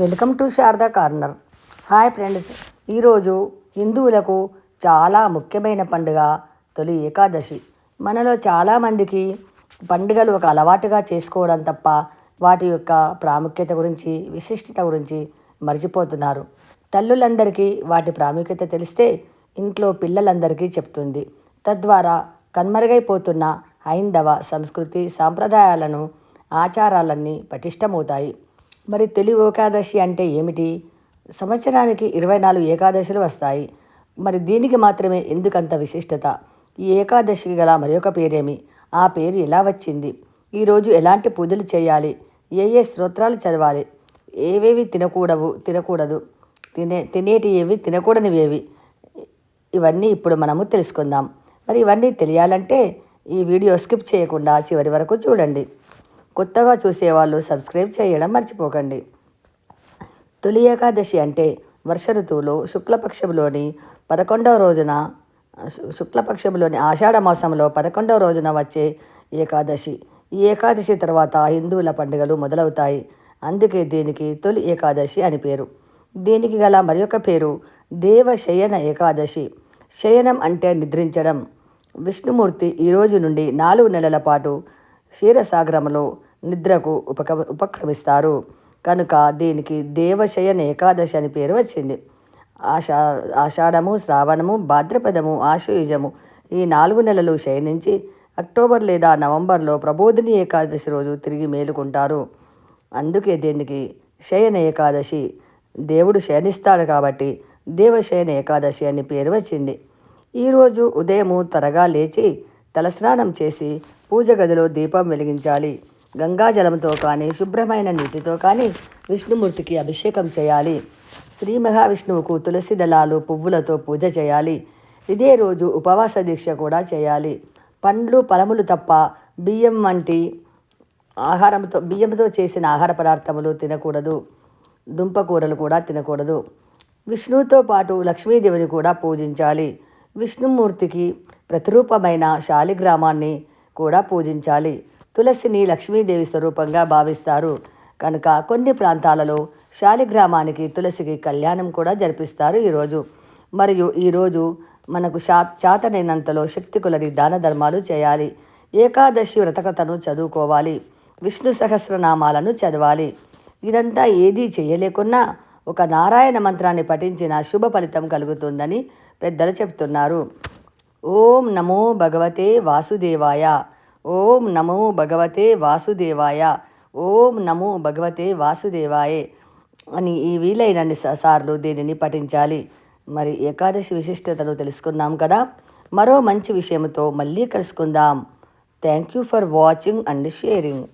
Welcome to Sharada corner. Hi friends. ఈరోజు హిందువులకు చాలా ముఖ్యమైన పండుగ తొలి ఏకాదశి. మనలో చాలామందికి పండుగలు ఒక అలవాటుగా చేసుకోవడం తప్ప వాటి యొక్క ప్రాముఖ్యత గురించి విశిష్టత గురించి మర్చిపోతున్నారు. తల్లులందరికీ వాటి ప్రాముఖ్యత తెలిస్తే ఇంట్లో పిల్లలందరికీ చెప్తుంది. తద్వారా కన్మరుగైపోతున్న హైందవ సంస్కృతి సాంప్రదాయాలను ఆచారాలన్నీ పటిష్టమవుతాయి. మరి తొలి ఏకాదశి అంటే ఏమిటి? సంవత్సరానికి ఇరవై నాలుగు ఏకాదశులు వస్తాయి. మరి దీనికి మాత్రమే ఎందుకంత విశిష్టత? ఈ ఏకాదశికి గల మరొక పేరేమి? ఆ పేరు ఎలా వచ్చింది? ఈరోజు ఎలాంటి పూజలు చేయాలి? ఏ ఏ స్తోత్రాలు చదవాలి? ఏవేవి తినకూడవు తినకూడదు? తినే తినేటి ఏవి తినకూడనివేవి? ఇవన్నీ ఇప్పుడు మనము తెలుసుకుందాం. మరి ఇవన్నీ తెలియాలంటే ఈ వీడియో స్కిప్ చేయకుండా చివరి వరకు చూడండి. కొత్తగా చూసేవాళ్ళు సబ్స్క్రైబ్ చేయడం మర్చిపోకండి. తొలి ఏకాదశి అంటే వర్ష ఋతువులో శుక్లపక్షంలోని పదకొండవ రోజున శు- శుక్లపక్షంలోని ఆషాఢ మాసంలో పదకొండవ రోజున వచ్చే ఏకాదశి. ఈ ఏకాదశి తర్వాత హిందువుల పండుగలు మొదలవుతాయి. అందుకే దీనికి తొలి ఏకాదశి అని పేరు. దీనికి గల మరొక పేరు దేవశయన ఏకాదశి. శయనం అంటే నిద్రించడం. విష్ణుమూర్తి ఈ రోజు నుండి నాలుగు నెలల పాటు క్షీరసాగరంలో నిద్రకు ఉపక ఉపక్రమిస్తారు. కనుక దీనికి దేవశయన ఏకాదశి అని పేరు వచ్చింది. ఆషా ఆషాఢము శ్రావణము భాద్రపదము ఆశ్వయుజము ఈ నాలుగు నెలలు శయనించి అక్టోబర్ లేదా నవంబర్లో ప్రబోధిని ఏకాదశి రోజు తిరిగి మేలుకుంటారు. అందుకే దీనికి శయన ఏకాదశి. దేవుడు శయనిస్తాడు కాబట్టి దేవశయన ఏకాదశి అని పేరు వచ్చింది. ఈరోజు ఉదయము త్వరగా లేచి తలస్నానం చేసి పూజ గదిలో దీపం వెలిగించాలి. గంగాజలంతో కానీ శుభ్రమైన నీటితో కానీ విష్ణుమూర్తికి అభిషేకం చేయాలి. శ్రీ మహావిష్ణువుకు తులసి దళాలు పువ్వులతో పూజ చేయాలి. ఇదే రోజు ఉపవాస దీక్ష కూడా చేయాలి. పండ్లు పలములు తప్ప బియ్యం వంటి ఆహారంతో బియ్యంతో చేసిన ఆహార పదార్థములు తినకూడదు. దుంపకూరలు కూడా తినకూడదు. విష్ణువుతో పాటు లక్ష్మీదేవిని కూడా పూజించాలి. విష్ణుమూర్తికి ప్రతిరూపమైన శాలిగ్రామాన్ని కూడా పూజించాలి. తులసిని లక్ష్మీదేవి స్వరూపంగా భావిస్తారు. కనుక కొన్ని ప్రాంతాలలో శాలిగ్రామానికి తులసికి కళ్యాణం కూడా జరిపిస్తారు ఈరోజు మరియు ఈరోజు మనకు శా చాతనైనంతలో శక్తి కొలది దాన ధర్మాలు చేయాలి. ఏకాదశి వ్రతకథను చదువుకోవాలి. విష్ణు సహస్రనామాలను చదవాలి. ఇదంతా ఏదీ చేయలేకున్నా ఒక నారాయణ మంత్రాన్ని పఠించిన శుభ ఫలితం కలుగుతుందని పెద్దలు చెప్తున్నారు. ఓం నమో భగవతే వాసుదేవాయ. ఓం నమో భగవతే వాసుదేవాయ. ఓం నమో భగవతే వాసుదేవాయే అని ఈ వీలైనన్ని స- సార్లు దీనిని పఠించాలి. మరి ఏకాదశి విశిష్టతను తెలుసుకున్నాం కదా? మరో మంచి విషయంతో మళ్ళీ కలుసుకుందాం. Thank you for watching and sharing